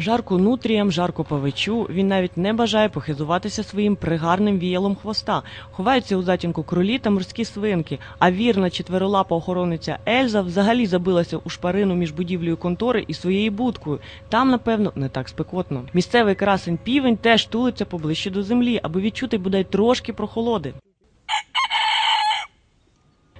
Жарко нутріям, жарко павичу. Він навіть не бажає похизуватися своїм пригарним віялом хвоста. Ховаються у затінку кролі та морські свинки. А вірна четверолапа охорониця Ельза взагалі забилася у шпарину між будівлею контори і своєю будкою. Там, напевно, не так спекотно. Місцевий красень півень теж тулиться поближче до землі, аби відчути бодай трошки прохолоди.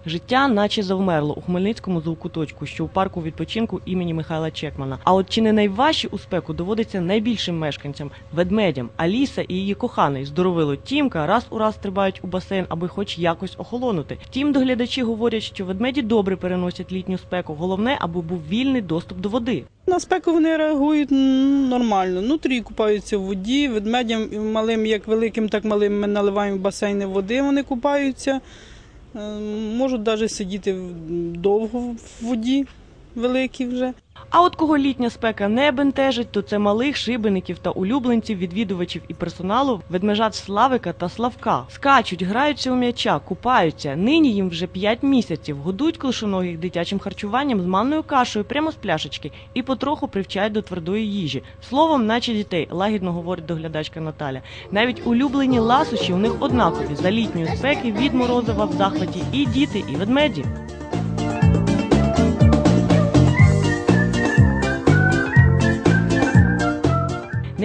Життя наче завмерло у Хмельницькому зоокуточку, що у парку відпочинку імені Михайла Чекмана. А от чи не найважчі у спеку доводиться найбільшим мешканцям ведмедям. Аліса і її коханий здоровило Тімка раз у раз стрибають у басейн, аби хоч якось охолонути. Втім, доглядачі говорять, що ведмеді добре переносять літню спеку. Головне, аби був вільний доступ до води. На спеку вони реагують нормально. Нутрі купаються в воді, ведмедям малим, як великим, так малим ми наливаємо басейни води, вони купаються. Е, Можуть навіть сидіти довго в воді, великі вже. А от кого літня спека не бентежить, то це малих шибеників та улюбленців, відвідувачів і персоналу ведмежат Славика та Славка. Скачуть, граються у м'яча, купаються. Нині їм вже 5 місяців. Годують клишоногих дитячим харчуванням з манною кашею прямо з пляшечки і потроху привчають до твердої їжі. Словом, наче дітей, лагідно говорить доглядачка Наталя. Навіть улюблені ласощі у них однакові за літньої спеки від морозива в захваті і діти, і ведмеді.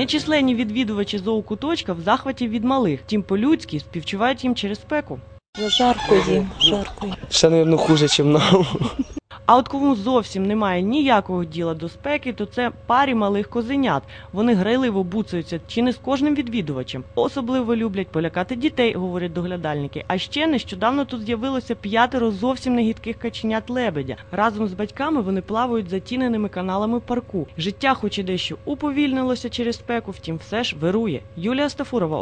Нечисленні відвідувачі зоокуточка в захваті від малих, тім по-людськи співчувають їм через спеку. Жарко їм, жарко їм. Ще, мабуть, хуже, ніж нам. А от кому зовсім немає ніякого діла до спеки, то це парі малих козенят. Вони грайливо буцаються чи не з кожним відвідувачем. Особливо люблять полякати дітей, говорять доглядальники. А ще нещодавно тут з'явилося п'ятеро зовсім негідких каченят лебедя. Разом з батьками вони плавають затіненими каналами парку. Життя, хоч і дещо уповільнилося через спеку, втім, все ж вирує. Юлія Стафурова,